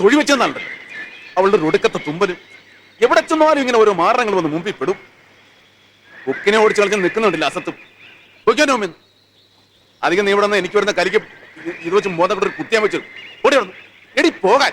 തൊഴി വെച്ചെന്നാണ് അവളുടെ ഒടുക്കത്തെ തുമ്പലും എവിടെ ചെന്നാലും ഇങ്ങനെ ഓരോ മാറങ്ങൾ വന്ന് മുമ്പിൽ പെടും. ബുക്കിനെ ഓടിച്ച് കളിച്ച് നിൽക്കുന്നുണ്ടില്ല അസത്തും? അധികം നീ ഇവിടെ നിന്ന് എനിക്ക് വരുന്ന കരിക്ക് ഇത് വെച്ച് മോതപ്പെട്ടൊരു കുത്തിയാൻ വെച്ചു ഓടി വന്നു എടി പോകാൻ.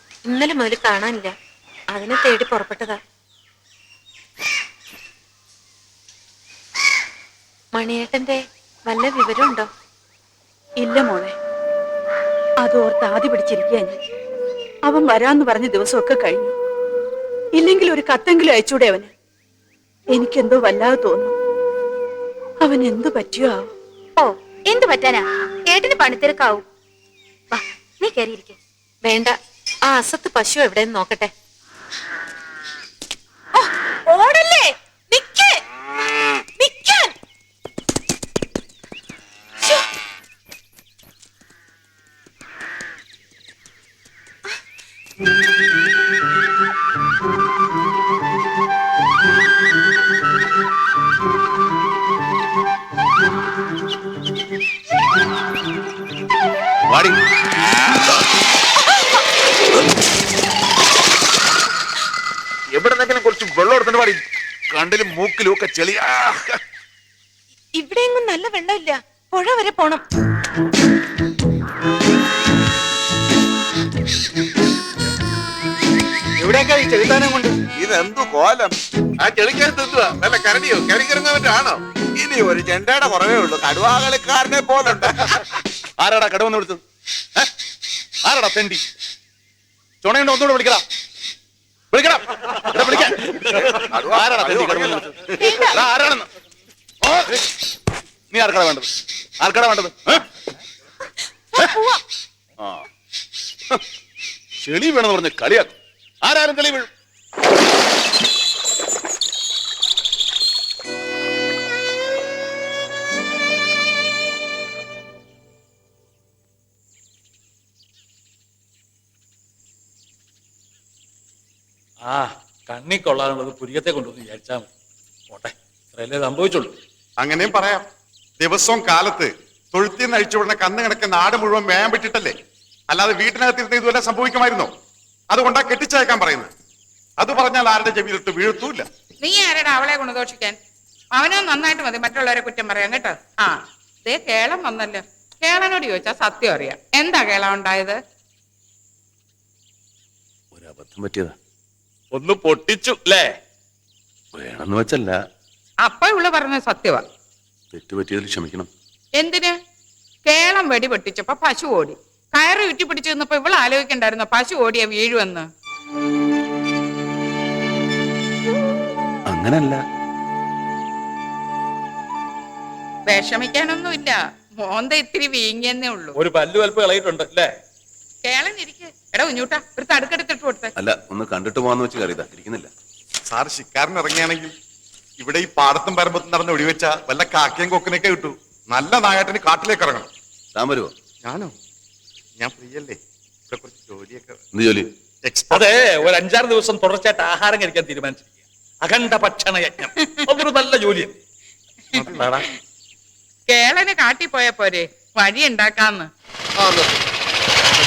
ഇന്നലെ മുതൽ കാണാനില്ല. അതിനെ തേടി പുറപ്പെട്ടതാ. മണിയേട്ടന്റെ വല്ല വിവരമുണ്ടോ? ഇല്ല മോളെ. അതോർത്ത് ആദ്യ പിടിച്ചിരിക്കുക ഞാൻ. അവൻ വരാന്ന് പറഞ്ഞ ദിവസമൊക്കെ കഴിഞ്ഞു. ഇല്ലെങ്കിൽ ഒരു കത്തെങ്കിലും അയച്ചൂടെ അവന്? എനിക്കെന്തോ വല്ലാതെ തോന്നുന്നു. അവൻ എന്തു പറ്റിയോ ഓ എന്ത് പറ്റാനാ? ഏട്ടന് പണിത്തിരക്കാവും. വാ നീ കയറിയിരിക്കെ വേണ്ട. ആ അസത്ത് പശു എവിടെയെന്ന് നോക്കട്ടെ. എവിടെ കുറച്ച് വെള്ളം എടുത്തിട്ട് പാടി. കണ്ടിലും മൂക്കിലും ഒക്കെ ചെളി. ഇവിടെ ഇവിടെയെങ്ങും നല്ല വെള്ളമില്ല പുഴ വരെ പോണം. എവിടെയൊക്കെ ഈ ചെറുതാനം കൊണ്ട്? ഇതെന്തു കോലം? ആ ചെളിക്കകത്ത് എന്തുവാ നല്ല കരടിയോ? കരടിക്കിറങ്ങാൻ പറ്റാണോ ഇനി ഒരു ചെണ്ടയുടെ കുറവേ ഉള്ളൂ. കടുവാകളിക്കാരനെ പോലുണ്ട്. ആരാടാ കടുവന്ന് വിളിച്ചത്? ആരാടാ തെണ്ടി? ചുണയുണ്ട്? ഒന്നുകൂടെ വിളിക്കടാ. വിളിക്കണം. എടാ, വിളിക്കാൻ. ആരാടാ തെണ്ടി കിടന്ന് വിളിച്ചത്? എടാ, ആരാണെന്ന്? ഓ, നീ ആർക്കടാ വേണ്ടത്? ആർക്കടാ വേണ്ടത്? ഏ? ഏ? ആ. ചെളി വേണമെന്ന് പറഞ്ഞ് കളിയാക്കും. ആരാരും കളി വീഴും. ആ കണ്ണി കൊള്ളാനുള്ളത് പുരികത്തെ കൊണ്ടുവന്ന് വിചാരിച്ചാൽ മതി. പോട്ടെ ഇത്രയല്ലേ സംഭവിച്ചുള്ളൂ. അങ്ങനെയും പറയാം. ദിവസവും കാലത്ത് തൊഴുത്തിൽ നിന്ന് അഴിച്ചുവിടുന്ന കന്ന് കിടക്ക് നാട് മുഴുവൻ മേയാൻ പറ്റിട്ടല്ലേ അല്ലാതെ വീട്ടിനകത്തിരുന്ന് ഇതുവരെ സംഭവിക്കുമായിരുന്നോ? അതുകൊണ്ടാ കെട്ടിച്ചയക്കാൻ പറയുന്നത്. അത് പറഞ്ഞാൽ ആരുടെ ചെവിയിലിട്ട് വീഴ്ത്തൂല്ല? നീ ആരടാ അവളെ ഗുണദോഷിക്കാൻ അവനോ നന്നായിട്ട് മതി മറ്റുള്ളവരെ കുറ്റം പറയാൻ കേട്ടോ. ആ ദേ കേളം വന്നല്ലോ. കേളനോട് ചോദിച്ചാ സത്യം അറിയാം. എന്താ കേളം ഉണ്ടായത്? ഒരു അബദ്ധം പറ്റിയതാ. ഒന്ന് പൊട്ടിച്ചു അല്ലേ വേണമെന്ന് വെച്ചല്ല. അപ്പൊ ഇവൾ പറഞ്ഞ സത്യവാ. തെറ്റുപറ്റിയതിൽ ക്ഷമിക്കണം. എന്തിന്? കേളം വെടി പൊട്ടിച്ചപ്പോ പശു ഓടി. കയറ് ചുറ്റി പിടിച്ചു നിന്നപ്പോ ഇവൾ ആലോചിക്കണ്ടായിരുന്നു പശു ഓടിയ വീഴുവെന്ന്? അങ്ങനല്ല. വിഷമിക്കാനൊന്നുമില്ല. മോന്ത ഇത്തിരി വീങ്ങിയെന്നേ ഉള്ളൂ. ഒരു പല്ലു വലപ്പ് കളയിട്ടുണ്ട് അല്ലേ കേളൻ ഇരിക്കെ എടാ കുഞ്ഞൂട്ടാ ഒരു തടുക്കെടുത്തിട്ട് കൊടുത്തേ. അല്ല ഒന്ന് കണ്ടിട്ട് പോവാന്ന് വെച്ച് കറിയതാ ഇരിക്കുന്നില്ല. സാർ ശിക്കാരൻ ഇറങ്ങിയാണെങ്കിൽ ഇവിടെ ഈ പാടത്തും പരമ്പത്തും നടന്ന് ഒടിവെച്ച വല്ല കാക്കയും കൊക്കിനൊക്കെ കിട്ടൂ നല്ല നായാട്ടിന് കാട്ടിലേക്ക് ഇറങ്ങണം. താൻ വരുവോ? ഞാനോ? ഞാൻ ഫ്രീ അല്ലേ ഇവിടെ കുറച്ച് ജോലിയൊക്കെ എന്ത് ജോലി? എക്സ്പോർട്ട് അതെ ഒരു അഞ്ചാറ് ദിവസം തുടർച്ചയായിട്ട് ആഹാരം കഴിക്കാൻ തീരുമാനിച്ചിരിക്കുക അഖണ്ഡ ഭക്ഷണ യജ്ഞം. അതൊരു നല്ല ജോലി കേളന് കാട്ടി പോയ പോരെ വഴി ഉണ്ടാക്കാന്ന്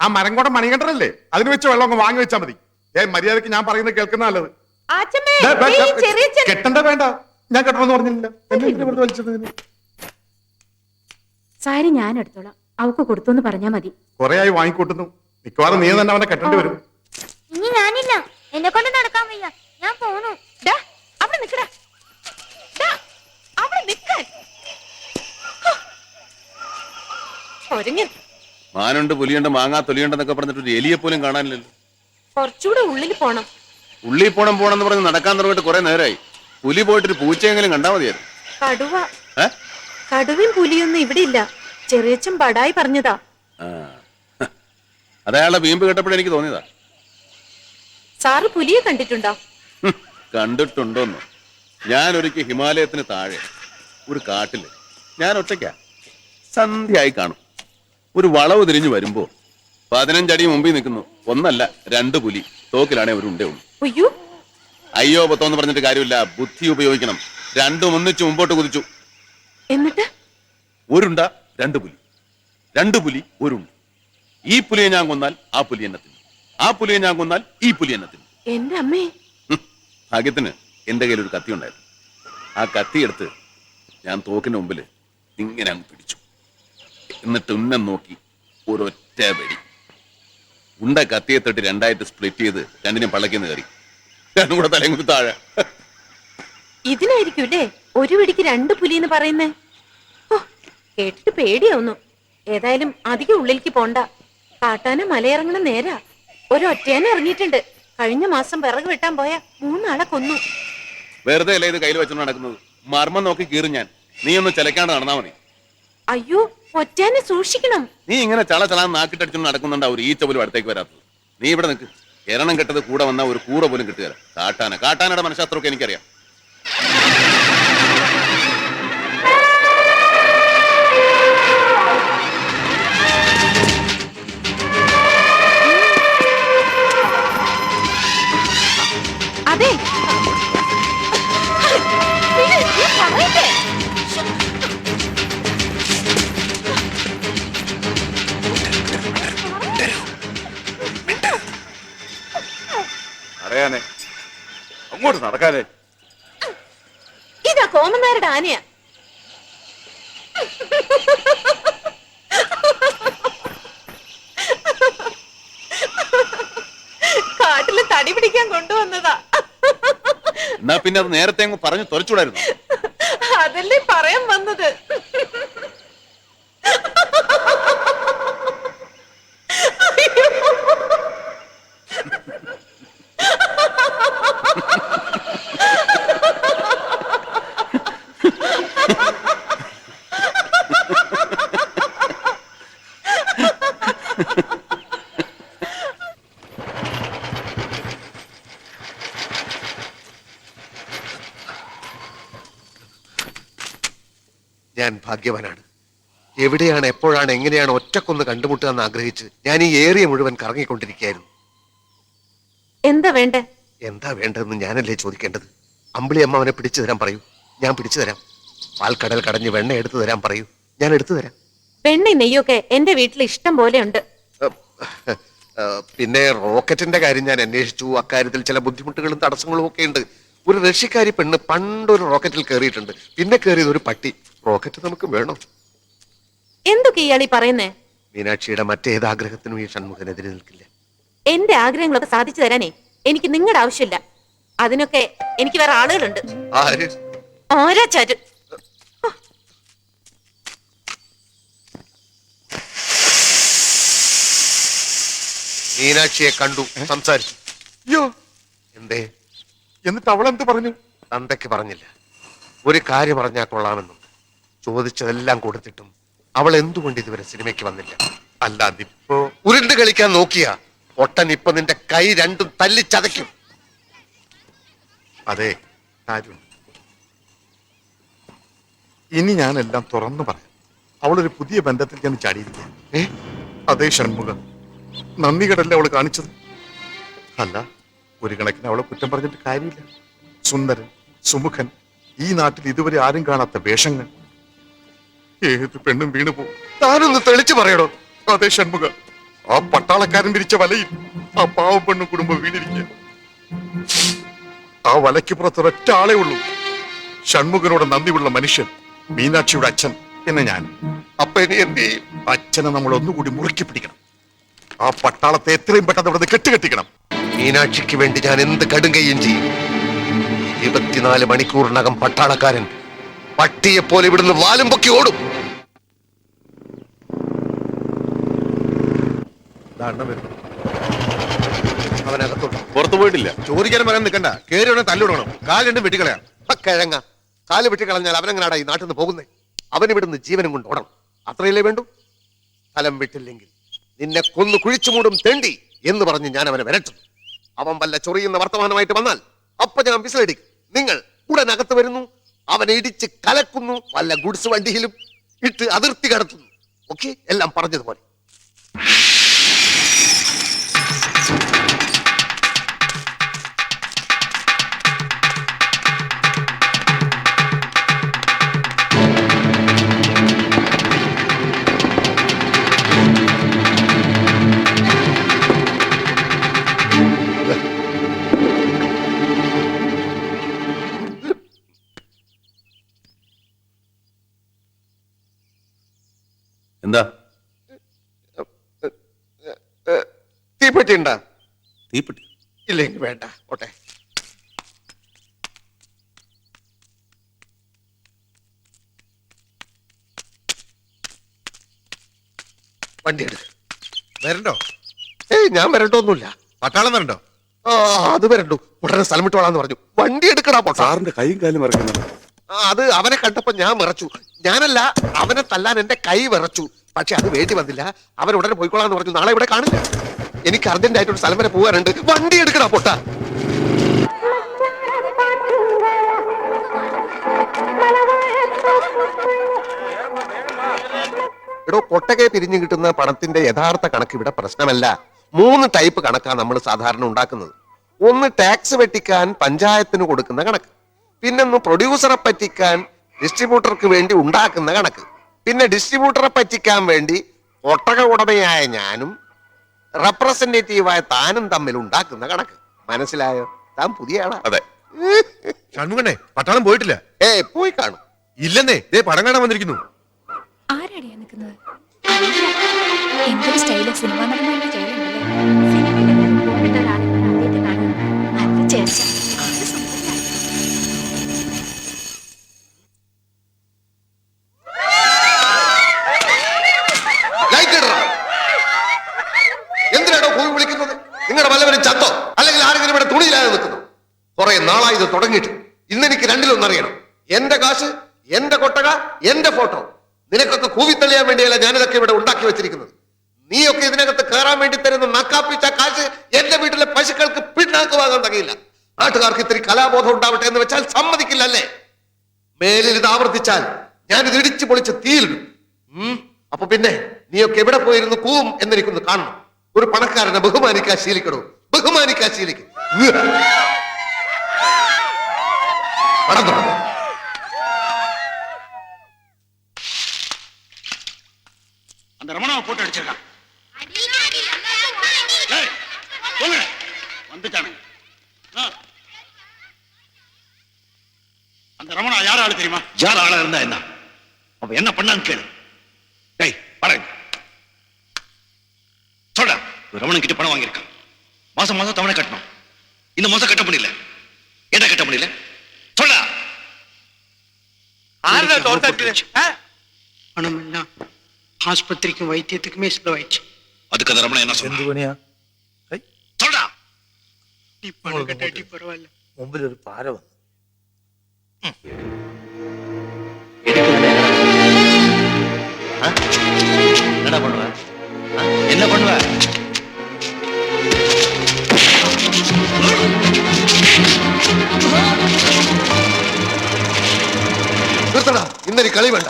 ആ മരംകോട മണികണ്ഠനല്ലേ? അതിന് വെച്ച് വെള്ളം അങ്ങ് വാങ്ങി വെച്ചാൽ മതി. ഏ മര്യാദയ്ക്ക് ഞാൻ പറയുന്നത് കേൾക്കുന്ന നല്ലത്. കെട്ടണ്ട വേണ്ട. ഞാൻ കെട്ടണമെന്ന് പറഞ്ഞില്ല. വലിച്ചത് സാരി ഞാൻ എടുത്തോളാം. അവക്ക് കൊടുത്തോന്ന് പറഞ്ഞാ മതി. കൊറേ ആയി വാങ്ങിക്കൂട്ടുന്നു. മിക്കവാറും നീ തന്നെ അവനെ കെട്ടേണ്ടി വരും. ഇനി ഞാനില്ല. എന്നെ കൊണ്ട് നടക്കാൻ വയ്യ. ഞാൻ പോണു അവിടെ നിക്കടാ അവിടെ നിക്കാൻ ഒരുങ്ങൻ മാനുണ്ട് പുലിയുണ്ട് മാങ്ങാ തൊലിയുണ്ടെന്നൊക്കെ പറഞ്ഞിട്ട് ഒരു എലിയെ പോലും കാണാനില്ലല്ലോ. കുറച്ചുകൂടെ ഉള്ളിൽ പോണം. ഉള്ളിൽ പോണം പോണെന്ന് പറഞ്ഞ് നടക്കാൻ തുടങ്ങിയിട്ട് കുറെ നേരമായി പുലി പോയിട്ട് ഒരു പൂച്ചയെങ്കിലും കണ്ടാ മതിയായിരുന്നു. കടുവ. ഏ? കടുവയും പുലിയൊന്നും ഇവിടെ ഇല്ല ചെറിയച്ചൻ ബടായി പറഞ്ഞതാ. ആ. അതയാളുടെ വീമ്പ് കേട്ടപ്പോഴേ എനിക്ക് തോന്നിയതാ. സാറ് പുലിയെ കണ്ടിട്ടുണ്ടോ? ഹും, കണ്ടിട്ടുണ്ടോന്ന്. ഞാൻ ഒരിക്കൽ ഹിമാലയത്തിന് താഴെ ഒരു കാട്ടിൽ ഞാൻ ഒറ്റയ്ക്കാ സന്ധ്യയായി കാണും. ഒരു വളവ് തിരിഞ്ഞു വരുമ്പോ പതിനഞ്ചടി മുമ്പിൽ നിൽക്കുന്നു. ഒന്നല്ല രണ്ട് പുലി. തോക്കിലാണേ ഒരു ഉള്ളൂ. അയ്യോ. അയ്യോ പത്തോന്ന് പറഞ്ഞിട്ട് കാര്യമില്ല. ബുദ്ധി ഉപയോഗിക്കണം. രണ്ടും ഒന്നിച്ചു മുമ്പോട്ട് കുതിച്ചു. എന്നിട്ട്? ഒരുണ്ട രണ്ട് പുലി. രണ്ട് പുലി ഒരുണ്ട്. ഈ പുലിയെ ഞാൻ കൊന്നാൽ ആ പുലി എന്നെ തിന്നും. ആ പുലിയെ ഞാൻ കൊന്നാൽ ഈ പുലി എന്നെ തിന്നും. എന്റെ അമ്മേ. ഹും, ഭാഗ്യത്തിന് എന്റെ കയ്യിൽ ഒരു കത്തി ഉണ്ടായിരുന്നു. ആ കത്തി എടുത്ത് ഞാൻ തോക്കിന് മുമ്പിൽ ഇങ്ങനെ അങ്ങ് പിടിച്ചു. എന്നിട്ട് ഉന്നം നോക്കി. ഒരൊറ്റ വെടി ഉണ്ട കത്തിയെ തൊട്ട് രണ്ടായിട്ട് സ്പ്ലിറ്റ് ചെയ്ത് രണ്ടിനും പള്ളക്കിന്ന് കയറി. രണ്ടും കൂടെ തലയും കൂടി താഴെ. ഇതിനായിരിക്കൂല്ലേ ഒരു വെടിക്ക് രണ്ട് പുലി എന്ന് പറയുന്നേ കേട്ടിട്ട് പേടിയാവുന്നു. ഏതായാലും അധികം ഉള്ളിലേക്ക് പോണ്ട. കാട്ടാന മലയിറങ്ങണ നേരാ. ഒരൊറ്റേനെ ഇറങ്ങിയിട്ടുണ്ട്. കഴിഞ്ഞ മാസം വിറക് വെട്ടാൻ പോയ മൂന്നാളെ കൊന്നു. വെറുതെ അല്ലേ ഇത് കയ്യിൽ വെച്ചോണ്ട് നടക്കുന്നത്? മർമ്മം നോക്കി കീറി ഞാൻ. നീ ഒന്ന് ചിലക്കാണ്ട് നടന്നാ മതി. അയ്യോ ഒറ്റേനെ സൂക്ഷിക്കണം. നീ ഇങ്ങനെ ചള ചള നാക്കിട്ടടിച്ചു നടക്കുന്നുണ്ട് ഒരു ഈച്ച പോലും അടുത്തേക്ക് വരാത്തത്. നീ ഇവിടെ നിൽക്ക് എരണം കെട്ടത് കൂടെ വന്ന ഒരു കൂറ പോലും കിട്ടുക കാട്ടാന. കാട്ടാനയുടെ മനഃശാസ്ത്രമൊക്കെ എനിക്കറിയാം. അങ്ങോട്ട് നടക്കാനേ. ഇതാ കോമന്നാരുടെ ആനയാ. കാട്ടിൽ തടി പിടിക്കാൻ കൊണ്ടുവന്നതാ. എന്നാ പിന്നെ അത് നേരത്തെ അങ്ങ് പറഞ്ഞു തുറച്ചുകൂടായിരുന്നു അതല്ലേ പറയാൻ വന്നത് ഞാൻ ഭാഗ്യവാനാണ്. എവിടെയാണ് എപ്പോഴാണ് എങ്ങനെയാണ് ഒറ്റക്കൊന്ന് കണ്ടുമുട്ടുക എന്ന് ആഗ്രഹിച്ച് ഞാൻ ഈ ഏരിയ മുഴുവൻ കറങ്ങിക്കൊണ്ടിരിക്കുകയായിരുന്നു. എന്താ വേണ്ടേ? എന്താ വേണ്ടതെന്ന് ഞാനല്ലേ ചോദിക്കേണ്ടത്? അമ്പിളി അമ്മ അവനെ പിടിച്ചു തരാൻ പറയൂ. ഞാൻ പിടിച്ചു തരാം. പാൽക്കടൽ കടഞ്ഞ് വെണ്ണ എടുത്തു തരാൻ പറയൂ. ഞാൻ എടുത്തു തരാം. വെണ്ണ നെയ്യൊക്കെ എന്റെ വീട്ടിൽ ഇഷ്ടം പോലെ ഉണ്ട്. പിന്നെ റോക്കറ്റിന്റെ കാര്യം ഞാൻ അന്വേഷിച്ചു. അക്കാര്യത്തിൽ ചില ബുദ്ധിമുട്ടുകളും തടസ്സങ്ങളും ഒക്കെ ഉണ്ട്. ഒരു റഷ്യക്കാരി പെണ്ണ് പണ്ടൊരു റോക്കറ്റിൽ കയറിയിട്ടുണ്ട്. പിന്നെ കയറിയത് ഒരു പട്ടി. റോക്കറ്റ് നമുക്ക് വേണം. എന്തൊക്കെ ഇയാളീ പറയുന്നേ? മീനാക്ഷിയുടെ മറ്റേത് ആഗ്രഹത്തിനും ഈ ഷൺമുഖനെതിരെ നിൽക്കില്ല. എന്റെ ആഗ്രഹങ്ങളൊക്കെ സാധിച്ചു തരാനേ എനിക്ക് നിങ്ങളുടെ ആവശ്യമില്ല. അതിനൊക്കെ എനിക്ക് വേറെ ആളുകളുണ്ട്. ആര്? ആരാ ചാര്? മീനാക്ഷിയെ കണ്ടു സംസാരിച്ചു. അയ്യോ. എന്തേ? എന്നിട്ട് അവൾ എന്ത് പറഞ്ഞു? തന്തയ്ക്ക് പറഞ്ഞില്ല. ഒരു കാര്യം പറഞ്ഞാൽ കൊള്ളാമെന്നുണ്ട് ചോദിച്ചതെല്ലാം കൊടുത്തിട്ടും അവൾ എന്തുകൊണ്ട് ഇതുവരെ സിനിമയ്ക്ക് വന്നില്ല? അല്ല അതിപ്പോ ഉരുണ്ട് കളിക്കാൻ നോക്കിയ ഒട്ടൻ ഇപ്പൊ നിന്റെ കൈ രണ്ടും തല്ലിച്ചതയ്ക്കും. അതെ കാര്യമുണ്ട് ഇനി ഞാനെല്ലാം തുറന്നു പറയാം. അവളൊരു പുതിയ ബന്ധത്തിൽ ഞാൻ ചാടിയിരിക്കുക ഏ? അതേ ഷൺമുഖം. നന്ദി കടല്ലേ അവൾ കാണിച്ചത്? അല്ല. ഒരു കണക്കിന് അവളെ കുറ്റം പറഞ്ഞിട്ട് കാര്യമില്ല. സുന്ദരൻ സുമുഖൻ ഈ നാട്ടിൽ ഇതുവരെ ആരും കാണാത്ത വേഷങ്ങൾ. ഏത് പെണ്ണും വീണു പോകും താനൊന്ന് തെളിച്ചു പറയണോ അതെ ഷൺമുഖ. ആ പട്ടാളക്കാരൻ പിരിച്ച വലയിൽ ആ പാവ പെണ്ണും കുടുംബം വീണിരിക്കുക ആ വലയ്ക്ക് പുറത്ത് ഒരൊറ്റ ആളേ ഉള്ളൂ. ഷൺമുഖനോട് നന്ദിയുള്ള മനുഷ്യൻ മീനാക്ഷിയുടെ അച്ഛൻ എന്ന ഞാൻ. അപ്പൊ ഇനി എന്ത് അച്ഛനെ നമ്മൾ ഒന്നുകൂടി മുറുക്കി പിടിക്കണം. ആ പട്ടാളത്തെ എത്രയും പെട്ടെന്ന് ഇവിടെ കെട്ടുകെട്ടിക്കണം. മീനാക്ഷിക്ക് വേണ്ടി ഞാൻ എന്ത് കടുങ്കയും ചെയ്യും? ഇരുപത്തിനാല് മണിക്കൂറിനകം പട്ടാളക്കാരൻ പട്ടിയെ പോലെ ഇവിടുന്ന് വാലും പൊക്കി ഓടും. അവനകത്തുണ്ട് പുറത്തു പോയിട്ടില്ല. ചോദിക്കാനും പറയാൻ നിൽക്കണ്ട. കേറി ഉടനെ തല്ലിടണം കാൽ രണ്ടും വെട്ടിക്കളയാം. കിഴങ്ങ. കാൽ വെട്ടിക്കളഞ്ഞാൽ അവനെങ്ങനാടാ ഈ നാട്ടിൽ നിന്ന് പോകുന്നേ? അവൻ ഇവിടുന്ന് ജീവനും കൊണ്ട് ഓടണം. അത്രയല്ലേ വേണ്ടു? സ്ഥലം വിട്ടില്ലെങ്കിൽ നിന്നെ കൊന്നു കുഴിച്ചു മൂടും തെണ്ടി എന്ന് പറഞ്ഞ് ഞാൻ അവനെ വരട്ടും. അവൻ വല്ല ചൊറിയുന്ന വർത്തമാനമായിട്ട് വന്നാൽ അപ്പൊ ഞാൻ വിസിലടിക്കും. നിങ്ങൾ ഉടനകത്ത് വരുന്നു. അവനെ ഇടിച്ച് കലക്കുന്നു വല്ല ഗുഡ്സ് വണ്ടിയിലും ഇട്ട് അതിർത്തി കടത്തുന്നു. ഓക്കെ എല്ലാം പറഞ്ഞതുപോലെ. തീപ്പെട്ടി ഉണ്ടാ തീപ്പെട്ടി. ഇല്ലെങ്കിൽ വേണ്ട. ഓട്ടെ വണ്ടി എടുക്ക്. വരണ്ടോ? ഏയ് ഞാൻ വരണ്ടോന്നുമില്ല. പട്ടാളം വരണ്ടോ? ആ അത് വരണ്ടു. ഉടനെ സ്ഥലം വിട്ടോളാന്ന് പറഞ്ഞു. വണ്ടി എടുക്കടാ പൊട്ടാ. സാറിന്റെ കൈയും കാലും മറക്കുന്നു. ആ, അത് അവനെ കണ്ടപ്പോ ഞാൻ വിറച്ചു. ഞാനല്ല അവനെ തല്ലാൻ എന്റെ കൈ വിറച്ചു. പക്ഷെ അത് വേണ്ടി വന്നില്ല. അവൻ ഉടനെ പോയിക്കോളാന്ന് പറഞ്ഞു. നാളെ ഇവിടെ കാണില്ല. എനിക്ക് അർജന്റ് ആയിട്ട് ഒരു സ്ഥലം വരെ പോകാനുണ്ട്. വണ്ടി എടുക്കടാ പൊട്ട. എടോ കൊട്ടകെ പിരിഞ്ഞു കിട്ടുന്ന പണത്തിന്റെ യഥാർത്ഥ കണക്ക് ഇവിടെ പ്രശ്നമല്ല. മൂന്ന് ടൈപ്പ് കണക്കാണ് നമ്മൾ സാധാരണ ഉണ്ടാക്കുന്നത്. ഒന്ന് ടാക്സ് വെട്ടിക്കാൻ പഞ്ചായത്തിന് കൊടുക്കുന്ന കണക്ക്. പിന്നൊന്ന് പ്രൊഡ്യൂസറെ പറ്റിക്കാൻ ഡിസ്ട്രിബ്യൂട്ടർക്ക് വേണ്ടി ഉണ്ടാക്കുന്ന കണക്ക്. പിന്നെ ഡിസ്ട്രിബ്യൂട്ടറെ പറ്റിക്കാൻ വേണ്ടി ഒട്ടക ഉടമയായ ഞാനും റെപ്രസെന്റേറ്റീവായ താനും തമ്മിൽ ഉണ്ടാക്കുന്ന കണക്ക്. മനസ്സിലായോ? താൻ പുതിയ ആളാ അതെ. ഷൺമുഖണ്ണേ പട്ടാളം പോയിട്ടില്ല. ഏ പോയി കാണും. ഇല്ലെന്നേ ദേ പടം കാണാൻ വന്നിരിക്കുന്നു. ആരാടിയാ നിൽക്കുന്നത്? എന്തൊരു സ്റ്റൈൽ? ഓഫ് നടന്മാരുടെ സ്റ്റൈലുണ്ടല്ലേ നല്ല എന്റെ ഫോട്ടോ. നിനക്കൊക്കെ കൂവിത്തള്ളിയാൻ വേണ്ടിയല്ല ഞാനിതൊക്കെ ഇവിടെ ഉണ്ടാക്കി വെച്ചിരിക്കുന്നത്. നീയൊക്കെ ഇതിനകത്ത് കയറാൻ വേണ്ടി തരുന്ന നക്കാപ്പിച്ച കാശ് എന്റെ വീട്ടിലെ പശുക്കൾക്ക് പിണ്ണാക്ക് തകയില്ല. നാട്ടുകാർക്ക് ഇത്തിരി കലാബോധം ഉണ്ടാവട്ടെ എന്ന് വെച്ചാൽ സമ്മതിക്കില്ല അല്ലേ മേലിൽ ഇത് ആവർത്തിച്ചാൽ ഞാൻ ഇത് ഇടിച്ചു പൊളിച്ച് തീയിലിടും. അപ്പൊ പിന്നെ നീയൊക്കെ എവിടെ പോയിരുന്നു കൂവും എന്നിരിക്കുന്നു കാണണം. ഒരു പണക്കാരനെ ബഹുമാനിക്കാൻ ശീലിക്കണോ? ബഹുമാനിക്കാൻ ശീലിക്കും. போட்டு அடிச்சிருக்கான். வந்துட்டானுங்க. அந்த ரமணா யார் ஆளு தெரியுமா? யார் ஆளா இருந்தா என்ன? அவன் என்ன பண்ணான்னு கேளு. டேய் பாருங்க சொல்றா ரமணன் கிட்ட பணம் வாங்கியிருக்கான். மாசம் மாசம் தவணை கட்டணும். இந்த மாசம் கட்ட முடியல. என்ன கட்ட முடியல? சொல்றா பணம் எல்லாம் ஆஸ்பத்திரிக்கும் வைத்தியத்துக்குமே செலவாயிடுச்சு அதுக்கு அந்த ரமணன் என்ன சொன்னா പണിയാ சொல்றா நீ பணம் கட்டாட்டி பரவாயில்ல മുമ്പിൽ ഒരു പാര വന്നു என்னடா பண்ணுவ ஆ? என்ன பண்ணுவ നിർത്തടാ ഇന്നൊരു കളി വേണ്ട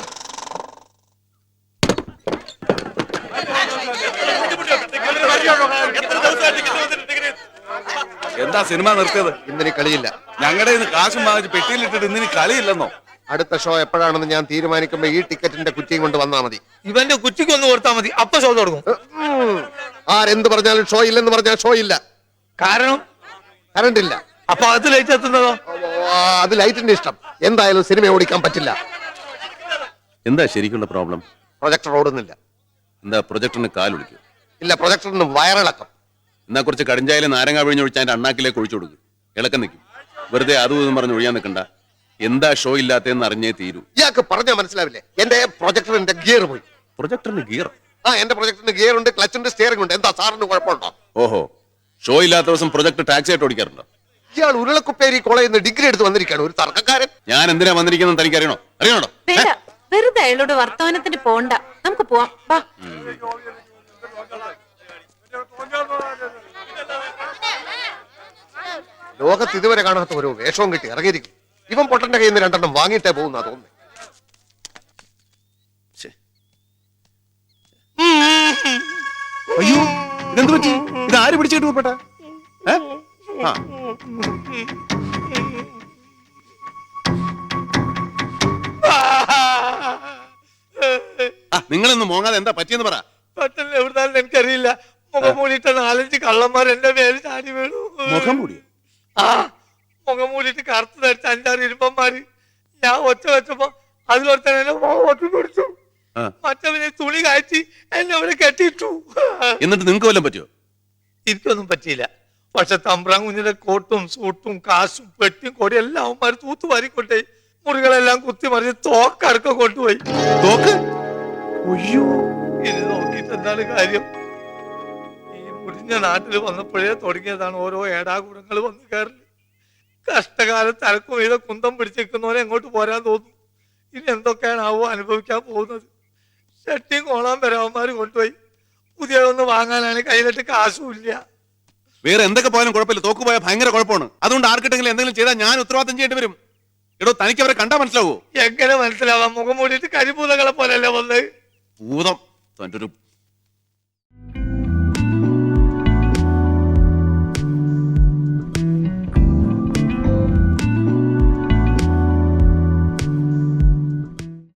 എന്താ സിനിമ നിർത്തിയത്? ഇന്നിനി കളിയില്ല. ഞങ്ങളുടെ ഇന്ന് കാശും വാങ്ങിച്ച് പെട്ടിയിലിട്ടിട്ട് ഇന്നിനി കളിയില്ലെന്നോ? അടുത്ത ഷോ എപ്പോഴാണെന്ന് ഞാൻ തീരുമാനിക്കുമ്പോ ഈ ടിക്കറ്റിന്റെ കുറ്റിയും കൊണ്ട് വന്നാ മതി. ഇവന്റെ കുറ്റിക്ക് ഒന്ന് കൊടുത്താൽ മതി. അപ്പൊ ഷോ തുടങ്ങും. ആരെന്ത് പറഞ്ഞാലും ഷോ ഇല്ലെന്ന് പറഞ്ഞാൽ ഷോ ഇല്ല. കാരണം? കറണ്ട് ഇല്ല. അപ്പൊ അത് ലൈറ്റ് എത്തുന്നതോ? അത് ലൈറ്റിന്റെ ഇഷ്ടം. എന്തായാലും സിനിമ ഓടിക്കാൻ പറ്റില്ല. എന്താ ശരിക്കുള്ള പ്രോബ്ലം? പ്രൊജക്ടർ ഓടുന്നില്ല. എന്താ പ്രൊജക്ടറിന് കാലൊടിക്കും ഇല്ല പ്രൊജക്ടറിന് വയറിളക്കം. എന്നാ കുറച്ച് കടിഞ്ചായാലും നാരങ്ങ പിഴിഞ്ഞൊഴിച്ച് അതിന്റെ അണ്ണാക്കിലേക്ക് ഒഴിച്ചു കൊടുക്കും. ഇളക്കം നിൽക്കും. വെറുതെ അതും ഇതും പറഞ്ഞ് ഒഴിയാൻ നിൽക്കണ്ട. എന്താ ഷോ ഇല്ലാത്തതെന്ന് അറിഞ്ഞേ തീരൂ. ഇയാൾക്ക് പറഞ്ഞാൽ മനസ്സിലാവില്ലേ? എന്റെ പ്രൊജക്ടറിന്റെ ഗിയർ പോയി. പ്രൊജക്ടറിന് ഗിയർ ആ എന്റെ പ്രൊജക്ടറിന് ഗിയർ ഉണ്ട് ക്ലച്ചിന്റെ ഉണ്ട് സ്റ്റിയറിംഗ് ഉണ്ട്. എന്താ സാറിന് കുഴപ്പമുണ്ടോ? ഓഹോ. ഷോ ഇല്ലാത്ത ദിവസം പ്രൊജക്ട് ടാക്സി ആയിട്ട് ഓടിക്കാറുണ്ടോ? ഇയാൾ ഉരുളക്കുപ്പേരി കോളേജിൽ നിന്ന് ഡിഗ്രി എടുത്ത് വന്നിരിക്കുകയാണ് ഒരു തർക്കക്കാരൻ. ഞാൻ എന്തിനാ വന്നിരിക്കുന്നത് തനിക്ക് അറിയണോ? അറിയണോ വെറുതെ അയാളോട് വർത്തമാനത്തിന് പോണ്ട. നമുക്ക് പോവാം. ലോകത്ത് ഇതുവരെ കാണാത്ത ഓരോ വേഷവും കിട്ടി ഇറങ്ങിയിരിക്കും ഇവൻ പൊട്ടന്റെ കയ്യിൽ നിന്ന് രണ്ടെണ്ണം വാങ്ങിയിട്ടേ പോകുന്ന തോന്നുന്നു. അയ്യോ ഇതെന്ത് പറ്റി? ഇത് ആര് പിടിച്ചിട്ട് ആ, നിങ്ങളൊന്ന് മോങ്ങാതെ എന്താ പറ്റിയെന്ന് പറ. പെട്ടെന്ന് എവിടുന്നാലും എനിക്കറിയില്ല. മുഖം മൂടിയിട്ട് നാലഞ്ച് കള്ളന്മാർ എന്റെ മേൽ ചാടി വീണു. മുഖം മൂടിയോ? ആ മുഖം മൂടിയിട്ട് കറുത്ത് ധരിച്ച അഞ്ചാറ് ഇരുമ്പന്മാര്. ഞാൻ ഒച്ച വെച്ചപ്പോ അതിലൊരുത്തൻ എന്നെ ഒറ്റ പിടിച്ചു. മറ്റവനെ തുണി കാഴ്ചി എന്നെ അവിടെ കെട്ടിയിട്ടു. എന്നിട്ട് നിങ്ങൾക്ക് വല്ലതും പറ്റിയോ? എനിക്കൊന്നും പറ്റിയില്ല. പക്ഷെ തമ്പ്രാൻ കുഞ്ഞിന്റെ കോട്ടും സൂട്ടും കാശും പെട്ടിയും കൊടിയും എല്ലാം അവന്മാർ തൂത്തു വാരിക്കൊണ്ടേ മുറികളെല്ലാം കുത്തി മറിഞ്ഞ് തോക്കടക്കം കൊണ്ടുപോയി. തോക്ക്? ഒയ്യോ ഇത് നോക്കിയിട്ട് എന്താണ് കാര്യം? ഈ മുടിഞ്ഞ നാട്ടിൽ വന്നപ്പോഴേ തുടങ്ങിയതാണ് ഓരോ ഏടാകുടങ്ങൾ വന്ന് കയറൽ. കഷ്ടകാലത്ത് അലക്കും ഇത് കുന്തം പിടിച്ചിരിക്കുന്നവരെ എങ്ങോട്ട് പോരാൻ തോന്നും? ഇനി എന്തൊക്കെയാണ് ആവോ അനുഭവിക്കാൻ പോകുന്നത്? ഷട്ടിയും കോളാൻ വരാവന്മാര് കൊണ്ടുപോയി. പുതിയതൊന്ന് വാങ്ങാനാണ് കയ്യിലിട്ട് കാശും ഇല്ല വേറെ എന്തൊക്കെ പോയാലും കുഴപ്പമില്ല. തോക്ക് പോയാൽ ഭയങ്കര കുഴപ്പമാണ്. അതുകൊണ്ട് ആർക്കിട്ടെങ്കിലും എന്തെങ്കിലും ചെയ്താൽ ഞാൻ ഉത്തരവാദിത്തം ചെയ്യേണ്ടി വരും. എടോ തനിക്ക് അവരെ കണ്ടാ മനസ്സിലാവോ? എങ്ങനെ മനസ്സിലാവാം? മുഖം മൂടിയിട്ട് കരിപൂതകളെ പോലെയല്ലേ വന്നത്? ഭൂതം. തന്റെ ഒരു